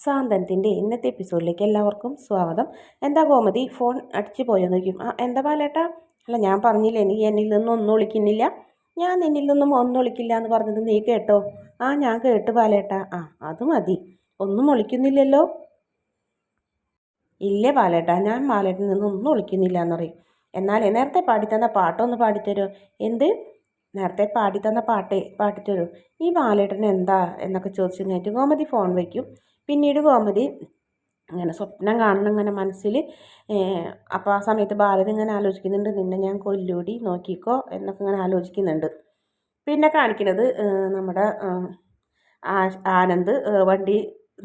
സാന്തനത്തിന്റെ ഇന്നത്തെ എപ്പിസോഡിലേക്ക് എല്ലാവർക്കും സ്വാഗതം. എന്താ ഗോമതി? ഫോൺ അടിച്ചു പോയോ നോക്കും എന്താ പാലേട്ടാ അല്ല ഞാൻ പറഞ്ഞില്ലേ നീ എന്നിൽ നിന്നും ഒന്നും ഒളിക്കുന്നില്ല ഞാൻ നിന്നിൽ നിന്നും ഒന്നും ഒളിക്കില്ല എന്ന് പറഞ്ഞത് നീ കേട്ടോ? ആ ഞാൻ കേട്ട് പാലേട്ടാ ആ അത് മതി. ഒന്നും ഒളിക്കുന്നില്ലല്ലോ ഇല്ല പാലേട്ടാ ഞാൻ പാലേട്ടിൽ നിന്നും ഒന്നും ഒളിക്കുന്നില്ല എന്നറിയും. എന്നാലേ നേരത്തെ പാടിത്തന്ന പാട്ടൊന്ന് പാടിത്തരോ. എന്ത്? നേരത്തെ പാടിത്തന്ന പാട്ടേ പാടിത്തരൂ. ഈ ബാലേട്ടൻ എന്താ എന്നൊക്കെ ചോദിച്ചു കഴിഞ്ഞിട്ട് ഗോമതി ഫോൺ വയ്ക്കും പിന്നീട് ഗോമതി ഇങ്ങനെ സ്വപ്നം കാണണം ഇങ്ങനെ മനസ്സിൽ അപ്പോൾ ആ സമയത്ത് ഭാരത് ഇങ്ങനെ ആലോചിക്കുന്നുണ്ട് നിന്നെ ഞാൻ കൊല്ലൂടി നോക്കിക്കോ എന്നൊക്കെ ഇങ്ങനെ ആലോചിക്കുന്നുണ്ട്. പിന്നെ കാണിക്കുന്നത് നമ്മുടെ ആനന്ദ് വണ്ടി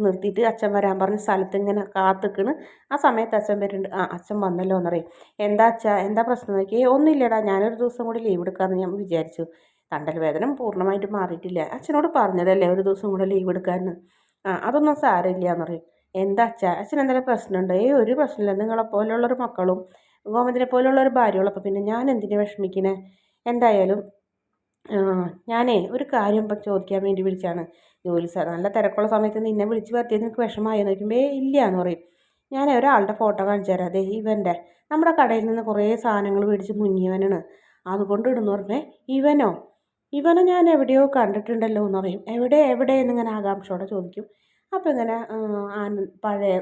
നിർത്തിയിട്ട് അച്ഛൻ വരാൻ പറഞ്ഞ സ്ഥലത്ത് ഇങ്ങനെ കാത്തുക്കണ്. ആ സമയത്ത് അച്ഛൻ വരുന്നുണ്ട്. ആ അച്ഛൻ വന്നല്ലോ എന്നറിയും. എന്താ അച്ഛ? എന്താ പ്രശ്നം? നോക്കി. ഒന്നുമില്ലടാ. ഞാനൊരു ദിവസം കൂടി ലീവ് എടുക്കാമെന്ന് ഞാൻ വിചാരിച്ചു. തണ്ടൽ വേദന പൂർണമായിട്ട് മാറിയിട്ടില്ല. അച്ഛനോട് പറഞ്ഞതല്ലേ ഒരു ദിവസം കൂടെ ലീവ് എടുക്കാമെന്ന്? ആ അതൊന്നും സാരമില്ല എന്ന് പറയും എന്താ അച്ഛ? അച്ഛൻ എന്തെങ്കിലും പ്രശ്നമുണ്ടോ. ഏ ഒരു പ്രശ്നമില്ല. നിങ്ങളെ പോലുള്ളൊരു മക്കളും ഗോമതിനെ പോലുള്ള ഒരു ഭാര്യയുള്ളപ്പോൾ പിന്നെ ഞാൻ എന്തിനു വിഷമിക്കണേ? എന്തായാലും ഞാനേ ഒരു കാര്യം ചോദിക്കാൻ വേണ്ടി വിളിച്ചാണ്. ജോലി സാർ നല്ല തിരക്കുള്ള സമയത്ത് നിന്നെ വിളിച്ച് പറ്റിയത് നിനക്ക് വിഷമമായി നോക്കുമ്പോൾ ഇല്ല എന്ന് പറയും. ഞാൻ ഒരാളുടെ ഫോട്ടോ കാണിച്ചു തരാം. അതെ ഇവന്റെ. നമ്മുടെ കടയിൽ നിന്ന് കുറേ സാധനങ്ങൾ മേടിച്ച് മുങ്ങിയവനാണ്. അതുകൊണ്ട് ഇടുന്നു പറഞ്ഞേ ഇവനോ? ഇവനെ ഞാൻ എവിടെയോ കണ്ടിട്ടുണ്ടല്ലോ എന്ന് എവിടെ എവിടെ എന്നിങ്ങനെ ആകാംക്ഷയോടെ ചോദിക്കും. അപ്പോൾ ഇങ്ങനെ പഴയ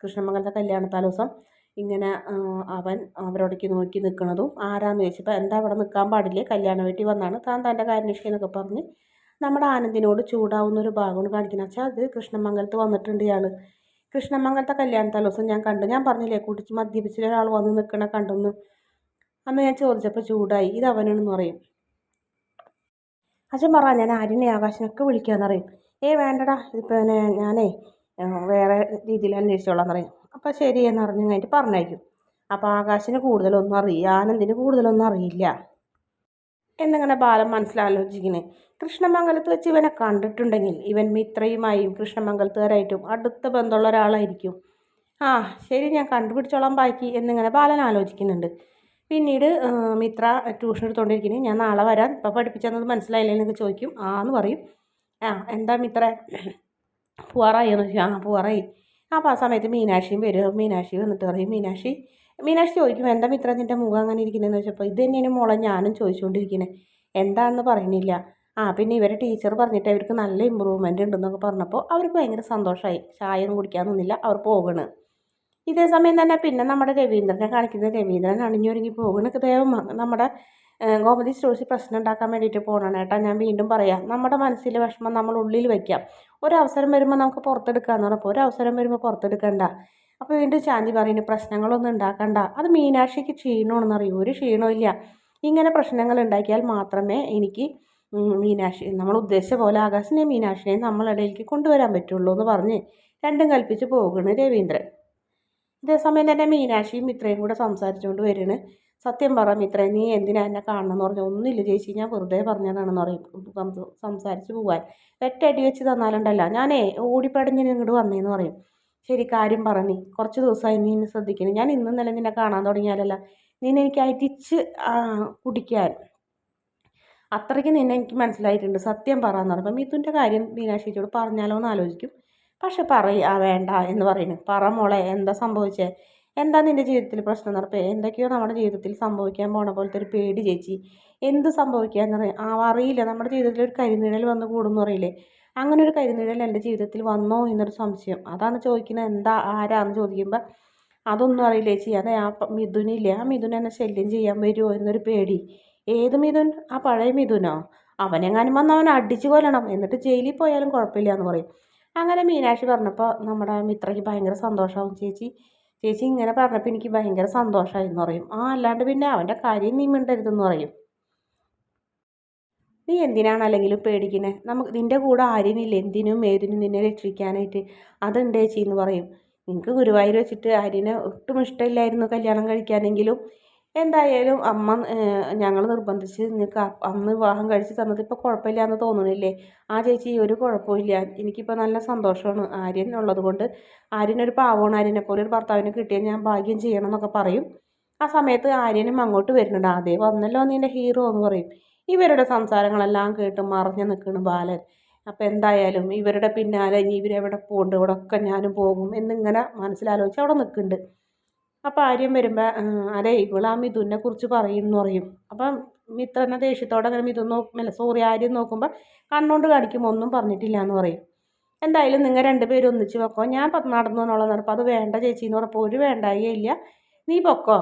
കൃഷ്ണമംഗലത്തെ കല്യാണ തലേദിവസം ഇങ്ങനെ അവൻ അവരോടേക്ക് നോക്കി നിൽക്കുന്നതും ആരാന്ന് ചോദിച്ചപ്പോൾ എന്താ അവിടെ നിൽക്കാൻ പാടില്ലേ? കല്യാണ വീട്ടിൽ വന്നാണ്. താൻ തന്റെ കാര്യം എന്നൊക്കെ പറഞ്ഞ് നമ്മുടെ ആനന്ദിനോട് ചൂടാവുന്ന ഒരു ഭാഗമാണ് കാണിക്കുന്നത് വെച്ചാൽ അത് കൃഷ്ണമംഗലത്ത് വന്നിട്ടുണ്ട് ഇയാൾ കൃഷ്ണമംഗലത്തെ കല്യാണ തലേദിവസം ഞാൻ കണ്ടു. ഞാൻ പറഞ്ഞില്ലേ കുടിച്ച് മദ്യപിച്ചിട്ട് ഒരാൾ വന്ന് നിൽക്കണ കണ്ടെന്ന് അന്ന് ഞാൻ ചോദിച്ചപ്പോൾ ചൂടായി. ഇത് അവനാണെന്ന് പറയും. അച്ഛൻ പറ ഞാൻ ആര്യനെ ആകാശനൊക്കെ വിളിക്കാമെന്നറിയും ഏ വേണ്ടടാ ഇതിപ്പോൾ ഞാനേ വേറെ രീതിയിൽ അന്വേഷിച്ചോളാം പറയും അപ്പോൾ ശരി എന്ന് പറഞ്ഞു കഴിഞ്ഞിട്ട് പറഞ്ഞയക്കും. അപ്പോൾ ആകാശിന് കൂടുതലൊന്നും അറിയില്ല ആനന്ദിന് കൂടുതലൊന്നും അറിയില്ല. എന്നിങ്ങനെ ബാലൻ മനസ്സിലാലോചിക്കുന്നത് കൃഷ്ണമംഗലത്ത് വെച്ച് ഇവനെ കണ്ടിട്ടുണ്ടെങ്കിൽ ഇവൻ മിത്രയുമായും കൃഷ്ണമംഗലത്തുകാരായിട്ടും അടുത്ത ബന്ധമുള്ള ഒരാളായിരിക്കും. ആ ശരി ഞാൻ കണ്ടുപിടിച്ചോളാം ബാക്കി എന്നിങ്ങനെ ബാലൻ ആലോചിക്കുന്നുണ്ട്. പിന്നീട് മിത്ര ട്യൂഷൻ എടുത്തുകൊണ്ടിരിക്കുന്നത് ഞാൻ നാളെ വരാം. ഇപ്പോൾ പഠിപ്പിച്ചതെന്ന് മനസ്സിലായില്ലേ എന്നൊക്കെ ചോദിക്കും. ആ എന്ന് പറയും. ആ എന്താ മിത്ര? പോവാറായി എന്ന് ചോദിക്കും. ആ പോവാറായി. അപ്പോൾ ആ സമയത്ത് മീനാക്ഷിയും വരും. മീനാക്ഷി വന്നിട്ട് പറയും മീനാക്ഷി മീനാക്ഷി ചോദിക്കും എന്താ മിത്ര നിന്റെ മുഖം അങ്ങനെ ഇരിക്കുന്നതെന്ന് വെച്ചപ്പോൾ ഇത് തന്നെയാണ് മോളെ ഞാനും ചോദിച്ചുകൊണ്ടിരിക്കുന്നത് എന്താണെന്ന് പറയുന്നില്ല. ആ പിന്നെ ഇവരെ ടീച്ചർ പറഞ്ഞിട്ട് അവർക്ക് നല്ല ഇമ്പ്രൂവ്മെന്റ് ഉണ്ടെന്നൊക്കെ പറഞ്ഞപ്പോൾ അവർക്ക് ഭയങ്കര സന്തോഷമായി ചായ ഒന്നും കുടിക്കാൻ നിന്നില്ല. അവർ പോകണ്. ഇതേ സമയം തന്നെ പിന്നെ നമ്മുടെ രവീന്ദ്രനെ കാണിക്കുന്നത് രവീന്ദ്രൻ അണിഞ്ഞൊരുങ്ങി പോകുന്ന. ദൈവം നമ്മുടെ ഗോമതി സ്റ്റോഴ്സിൽ പ്രശ്നം ഉണ്ടാക്കാൻ വേണ്ടിയിട്ട് പോകണം ഏട്ടാ ഞാൻ വീണ്ടും പറയാം. നമ്മുടെ മനസ്സിലെ വിഷമം നമ്മൾ ഉള്ളിൽ വയ്ക്കാം ഒരവസരം വരുമ്പോൾ നമുക്ക് പുറത്തെടുക്കാമെന്ന് പറഞ്ഞപ്പോൾ ഒരു അവസരം വരുമ്പോൾ പുറത്തെടുക്കണ്ട. അപ്പോൾ വീണ്ടും ശാന്തി പറയുന്നു പ്രശ്നങ്ങളൊന്നും ഉണ്ടാക്കണ്ട. അത് മീനാക്ഷിക്ക് ക്ഷീണമാണെന്ന് അറിയൂ. ഒരു ക്ഷീണമില്ല ഇങ്ങനെ പ്രശ്നങ്ങൾ ഉണ്ടാക്കിയാൽ മാത്രമേ എനിക്ക് മീനാക്ഷി നമ്മൾ ഉദ്ദേശിച്ച പോലെ ആകാശിനെയും മീനാക്ഷിനെയും നമ്മളിടയിലേക്ക് കൊണ്ടുവരാൻ പറ്റുള്ളൂ എന്ന് പറഞ്ഞ് രണ്ടും കൽപ്പിച്ച് പോകുന്നു രവീന്ദ്രൻ. ഇതേസമയം തന്നെ മീനാക്ഷിയും മിത്രയും കൂടെ സംസാരിച്ചുകൊണ്ട് വരുന്നു സത്യം പറ മിത്ര നീ എന്തിനാ എന്നെ കാണണമെന്ന് പറഞ്ഞു ഒന്നുമില്ല ചേച്ചി ഞാൻ വെറുതെ പറഞ്ഞതാണെന്ന് പറയും സംസാരിച്ച് പോകാൻ ഒറ്റയടി വെച്ച് തന്നാലുണ്ടല്ല ഞാനേ ഓടിപ്പടഞ്ഞ് ഇങ്ങോട്ട് വന്നേന്ന് പറയും. ശരി കാര്യം പറഞ്ഞി കുറച്ച് ദിവസമായി നീ എന്നെ ശ്രദ്ധിക്കണം ഞാൻ ഇന്നും നില നിന്നെ കാണാൻ തുടങ്ങിയാലല്ല നിന്നെ എനിക്ക് അരിച്ച് കുടിക്കാൻ. അത്രയ്ക്ക് നിന്നെ എനിക്ക് മനസ്സിലായിട്ടുണ്ട്. സത്യം പറയാന്ന് പറഞ്ഞപ്പോൾ മിഥുന്റെ കാര്യം മീനാക്ഷിയോട് പറഞ്ഞാലോ എന്ന് ആലോചിക്കും. പക്ഷെ പറയാ വേണ്ട എന്ന് പറയുന്നു. പറ മോളെ എന്താ സംഭവിച്ചത് എന്താ നിന്റെ ജീവിതത്തിൽ പ്രശ്നം നടപ്പേ എന്തൊക്കെയോ നമ്മുടെ ജീവിതത്തിൽ സംഭവിക്കാൻ പോണ പോലത്തെ ഒരു പേടി ചേച്ചി. എന്ത് സംഭവിക്കാന്ന് പറയാം. ആ അറിയില്ല. നമ്മുടെ ജീവിതത്തിൽ ഒരു കരിനിഴൽ വന്ന് കൂടുന്നു അറിയില്ലേ അങ്ങനെ ഒരു കരിനിഴൽ എന്റെ ജീവിതത്തിൽ വന്നോ എന്നൊരു സംശയം. അതാണ് ചോദിക്കുന്നത്. എന്താ ആരാന്ന് ചോദിക്കുമ്പോൾ അതൊന്നും അറിയില്ല ചേച്ചി. അതെ ആ മിഥുനില്ലേ ആ മിഥുൻ എന്നെ ശല്യം ചെയ്യാൻ വരുമോ എന്നൊരു പേടി. ഏത് മിഥുൻ? ആ പഴയ മിഥുനോ? അവനെങ്ങാനും വന്ന് അവൻ അടിച്ചു കൊല്ലണം. എന്നിട്ട് ജയിലിൽ പോയാലും കുഴപ്പമില്ല എന്ന് പറയും. അങ്ങനെ മീനാക്ഷി പറഞ്ഞപ്പോൾ നമ്മുടെ മിത്രയ്ക്ക് ഭയങ്കര സന്തോഷമാവും ചേച്ചി. ചേച്ചി ഇങ്ങനെ പറഞ്ഞപ്പോൾ എനിക്ക് ഭയങ്കര സന്തോഷമായി എന്ന് പറയും. ആ അല്ലാണ്ട് പിന്നെ അവന്റെ കാര്യം നീ മിണ്ടരുതെന്ന് പറയും. നീ എന്തിനാണ് അല്ലെങ്കിലും പേടിക്കുന്നത് നമുക്ക് നിന്റെ കൂടെ ആര്യനില്ല എന്തിനും ഏതിനും നിന്നെ രക്ഷിക്കാനായിട്ട് അതുണ്ട് ചേച്ചി എന്ന് പറയും. നിങ്ങൾക്ക് ഗുരുവായൂർ വെച്ചിട്ട് ആര്യനെ ഒട്ടും ഇഷ്ടമില്ലായിരുന്നു കല്യാണം കഴിക്കാനെങ്കിലും. എന്തായാലും അമ്മ ഞങ്ങൾ നിർബന്ധിച്ച് നിങ്ങൾക്ക് അന്ന് വിവാഹം കഴിച്ച് തന്നത് ഇപ്പോൾ കുഴപ്പമില്ല എന്ന് തോന്നുന്നില്ലേ ആ ചേച്ചി ഒരു കുഴപ്പമില്ല എനിക്കിപ്പോൾ നല്ല സന്തോഷമാണ് ആര്യൻ ഉള്ളത് കൊണ്ട്. ആര്യനൊരു പാവമാണ്. ആര്യനെ പോലെ ഒരു ഭർത്താവിനെ കിട്ടിയാൽ ഞാൻ ഭാഗ്യം ചെയ്യണം എന്നൊക്കെ പറയും. ആ സമയത്ത് ആര്യനും അങ്ങോട്ട് വരുന്നുണ്ട്. അതേ വന്നല്ലോ നിന്റെ ഹീറോ എന്ന് പറയും. ഇവരുടെ സംസാരങ്ങളെല്ലാം കേട്ട് മറിഞ്ഞു നിൽക്കുന്നു ബാലൻ. അപ്പോൾ എന്തായാലും ഇവരുടെ പിന്നാലെ ഇനി ഇവരെവിടെ പോകുന്നുണ്ട് ഇവിടെ ഒക്കെ ഞാനും പോകും എന്നിങ്ങനെ മനസ്സിലാലോചിച്ച് അവിടെ നിൽക്കുന്നുണ്ട് അപ്പോൾ ആര്യം വരുമ്പോൾ അതെ ഇവളാ മിഥുനെ കുറിച്ച് പറയുമെന്ന് പറയും. അപ്പം മിത്രനെ ദേഷ്യത്തോടെ അങ്ങനെ മിഥുൻ നോക്കുമ്പോൾ അല്ല സോറി ആര്യം നോക്കുമ്പോൾ കണ്ണുകൊണ്ട് കാണിക്കുമ്പോൾ ഒന്നും പറഞ്ഞിട്ടില്ല എന്ന് പറയും. എന്തായാലും നിങ്ങൾ രണ്ടുപേരും ഒന്നിച്ച് വെക്കോ ഞാൻ നടന്നു എന്നുള്ളത് നടപ്പം അത് വേണ്ട ചേച്ചി എന്ന് പറഞ്ഞപ്പോൾ ഒരു വേണ്ടായേ ഇല്ല. നീ പൊക്കോ?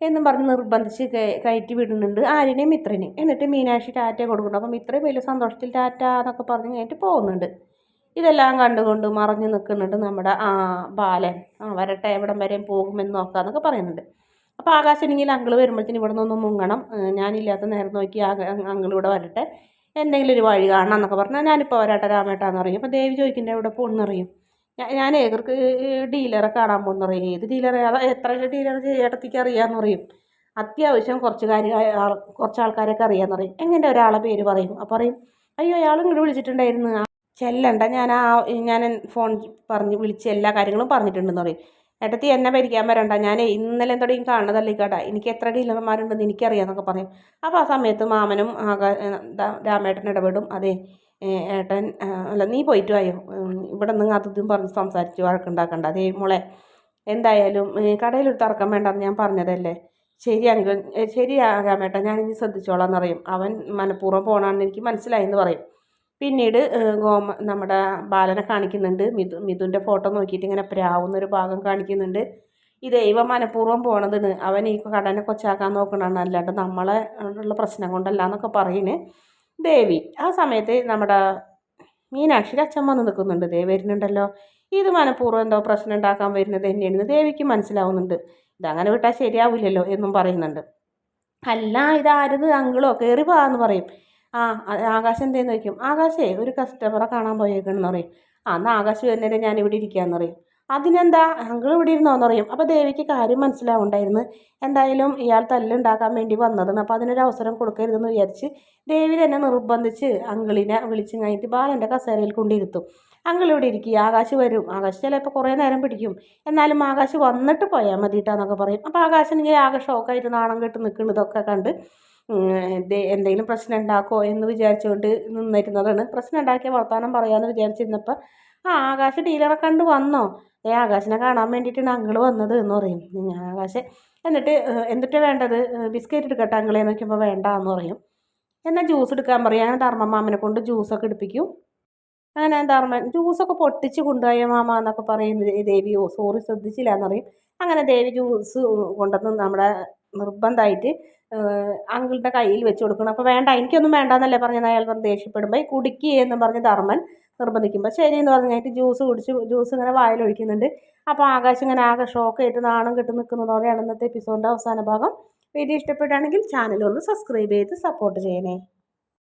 എന്നും പറഞ്ഞ് നിർബന്ധിച്ച് കയറ്റി വിടുന്നുണ്ട് ആര്യനെയും മിത്രനെയും. എന്നിട്ട് മീനാക്ഷി ടാറ്റ കൊടുക്കുന്നുണ്ട്. അപ്പം മിത്രയും വലിയ സന്തോഷത്തിൽ ടാറ്റ എന്നൊക്കെ പറഞ്ഞ് കഴിഞ്ഞിട്ട് പോകുന്നുണ്ട്. ഇതെല്ലാം കണ്ടുകൊണ്ട് മറഞ്ഞു നിൽക്കുന്നുണ്ട് നമ്മുടെ ആ ബാലൻ. ആ വരട്ടെ എവിടം വരെയും പോകുമെന്ന് നോക്കാമെന്നൊക്കെ പറയുന്നുണ്ട്. അപ്പോൾ ആകാശനെങ്കിൽ അങ്കിൾ വരുമ്പോഴത്തേന് ഇവിടെ നിന്നൊന്ന് മുങ്ങണം. ഞാനില്ലാത്ത നേരം നോക്കി അങ്കിൾ ഇവിടെ വരട്ടെ. എന്തെങ്കിലും ഒരു വഴി കാണണം എന്നൊക്കെ പറഞ്ഞാൽ ഞാനിപ്പോൾ വരാട്ടെ രാമേട്ടാന്ന് പറയും. അപ്പോൾ ദേവി ചോദിക്കിന്റെ എവിടെ പോകുന്നറിയും ഞാൻ ഏകർക്ക് ഡീലറെ കാണാൻ പോകുന്നറിയും ഏത് ഡീലറെ? എത്ര ഡീലർ ചേട്ടത്തിക്ക് അറിയാമെന്ന് പറയും. അത്യാവശ്യം കുറച്ച് കാര്യം കുറച്ച് ആൾക്കാരൊക്കെ അറിയാമെന്ന് പറയും. എങ്ങനെ ഒരാളെ പേര് പറയും? അപ്പോൾ പറയും അയ്യോ അയാൾ ഇങ്ങോട്ട് വിളിച്ചിട്ടുണ്ടായിരുന്നു. ചെല്ലണ്ട. ഞാൻ ആ ഞാൻ ഫോൺ പറഞ്ഞ് വിളിച്ച് എല്ലാ കാര്യങ്ങളും പറഞ്ഞിട്ടുണ്ടെന്ന് പറയും. ഏട്ടത്തി എന്നെ ഭരിക്കാൻ വരണ്ട. ഞാൻ ഇന്നലെ തുടങ്ങി കാണുന്നതല്ലേ കേട്ടാ. എനിക്ക് എത്ര ഡീലർമാരുണ്ടെന്ന് എനിക്കറിയാമെന്നൊക്കെ പറയും. അപ്പോൾ ആ സമയത്ത് മാമനും ആകാ രാമേട്ടൻ ഇടപെടും. അതെ ഏട്ടൻ അല്ല നീ പോയിട്ട് വായോ? ഇവിടെ നിന്ന് അതും പറഞ്ഞ് സംസാരിച്ച് വഴക്കുണ്ടാക്കണ്ട. അതേ മോളെ എന്തായാലും കടയിലൊരു തർക്കം വേണ്ടെന്ന് ഞാൻ പറഞ്ഞതല്ലേ? ശരി അങ്കിൾ. ശരി രാമേട്ടൻ. ഞാനിനി ശ്രദ്ധിച്ചോളാം എന്നറിയും അവൻ മനഃപൂർവം പോകണമെന്ന് എനിക്ക് മനസ്സിലായി എന്ന് പറയും. പിന്നീട് ഗോമ നമ്മുടെ ബാലനെ കാണിക്കുന്നുണ്ട്. മിഥു മിഥുന്റെ ഫോട്ടോ നോക്കിയിട്ട് ഇങ്ങനെ പ്രാവുന്ന ഒരു ഭാഗം കാണിക്കുന്നുണ്ട്. ഈ ദൈവം മനഃപൂർവം പോണതിന് അവൻ ഈ കടനെ കൊച്ചാക്കാൻ നോക്കണതാണ്. അല്ലാണ്ട് നമ്മളെ ഉള്ള പ്രശ്നം കൊണ്ടല്ല എന്നൊക്കെ പറയുന്നത് ദേവി ആ സമയത്ത് നമ്മുടെ മീനാക്ഷിയുടെ അച്ഛൻ വന്ന് നിൽക്കുന്നുണ്ട്. ദേവി വരുന്നുണ്ടല്ലോ. ഇത് മനഃപൂർവം എന്തോ പ്രശ്നം ഉണ്ടാക്കാൻ വരുന്നത് തന്നെയാണ് ദേവിക്ക് മനസ്സിലാവുന്നുണ്ട്. ഇതങ്ങനെ വിട്ടാൽ ശരിയാവില്ലല്ലോ എന്നും പറയുന്നുണ്ട്. അല്ല ഇതാരത്? അങ്കിളോ? കയറി പോകാമെന്ന് പറയും. ആ ആകാശം എന്തേന്ന് ചോദിക്കും? ആകാശേ ഒരു കസ്റ്റമറെ കാണാൻ പോയേക്കണെന്ന് പറയും. ആ എന്നാൽ ആകാശ് വരുന്നേരം ഞാൻ ഇവിടെ ഇരിക്കാമെന്ന് പറയും. അതിനെന്താ? അങ്കിൾ ഇവിടെ ഇരുന്നോന്ന് പറയും. അപ്പോൾ ദേവിക്ക് കാര്യം മനസ്സിലാവുണ്ടായിരുന്നു. എന്തായാലും ഇയാൾ തല്ലുണ്ടാക്കാൻ വേണ്ടി വന്നതെന്ന് അപ്പോൾ അതിനൊരു അവസരം കൊടുക്കരുതെന്ന് വിചാരിച്ച് ദേവി തന്നെ നിർബന്ധിച്ച് അങ്കിളിനെ വിളിച്ചു കഴിഞ്ഞിട്ട് ബാലന്റെ കസേരയിൽ കൊണ്ടിരുത്തും. അങ്കിൾ ഇവിടെ ഇരിക്കുക ആകാശ് വരും. ആകാശ് ചിലപ്പോൾ കുറേ നേരം പിടിക്കും. എന്നാലും ആകാശ് വന്നിട്ട് പോയാൽ മതിയിട്ടാന്നൊക്കെ പറയും. അപ്പോൾ ആകാശിനെങ്കിൽ ആകെ ഷോക്കായിട്ട് നാണം കെട്ട് നിൽക്കുന്നതൊക്കെ കണ്ട് എന്തെങ്കിലും പ്രശ്നം ഉണ്ടാക്കുമോ എന്ന് വിചാരിച്ചുകൊണ്ട് നിന്നിരുന്നതാണ്. പ്രശ്നം ഉണ്ടാക്കിയ വർത്തമാനം പറയാമെന്ന് വിചാരിച്ചിരുന്നപ്പോൾ ആ ആകാശ ഡീലറെ കണ്ട് വന്നോ? ഏ ആകാശിനെ കാണാൻ വേണ്ടിയിട്ടാണ് അങ്കിൾ വന്നത് എന്ന് പറയും ആകാശ് എന്നിട്ട് എന്നിട്ട് വേണ്ടത്? ബിസ്ക്കറ്റ് എടുക്കട്ടെ അങ്കിളെ നോക്കിയപ്പോൾ വേണ്ട എന്ന് പറയും. എന്നാൽ ജ്യൂസ് എടുക്കാൻ പറയും. അങ്ങനെ ധർമ്മമാമനെ കൊണ്ട് ജ്യൂസൊക്കെ എടുപ്പിക്കും. അങ്ങനെ ധർമ്മൻ ജ്യൂസൊക്കെ പൊട്ടിച്ച് കൊണ്ടുപോയ മാമ എന്നൊക്കെ പറയും ദേവി സോറി ശ്രദ്ധിച്ചില്ല എന്നറിയും അങ്ങനെ ദേവി ജ്യൂസ് കൊണ്ടുവന്ന് നമ്മുടെ നിർബന്ധമായിട്ട് അങ്കിളുടെ കയ്യിൽ വെച്ച് കൊടുക്കണം. അപ്പോൾ വേണ്ട എനിക്കൊന്നും വേണ്ടെന്നല്ലേ പറഞ്ഞത് അയാൾ പറഞ്ഞ് ദേഷ്യപ്പെടുമ്പോൾ കുടിക്കുക എന്ന് പറഞ്ഞ് ധർമ്മൻ നിർബന്ധിക്കുമ്പോൾ ശരി എന്ന് പറഞ്ഞിട്ട് ജ്യൂസ് കുടിച്ച് ജ്യൂസ് ഇങ്ങനെ വായിലൊഴിക്കുന്നുണ്ട് അപ്പോൾ ആകാശം ഇങ്ങനെ ആകെ ഷോക്ക് ആയിട്ട് നാണം കെട്ട് നിൽക്കുന്നതോടെയാണ് ഇന്നത്തെ എപ്പിസോഡിന്റെ അവസാന ഭാഗം. വീഡിയോ ഇഷ്ടപ്പെടുകയാണെങ്കിൽ ചാനൽ ഒന്ന് സബ്സ്ക്രൈബ് ചെയ്ത് സപ്പോർട്ട് ചെയ്യണേ.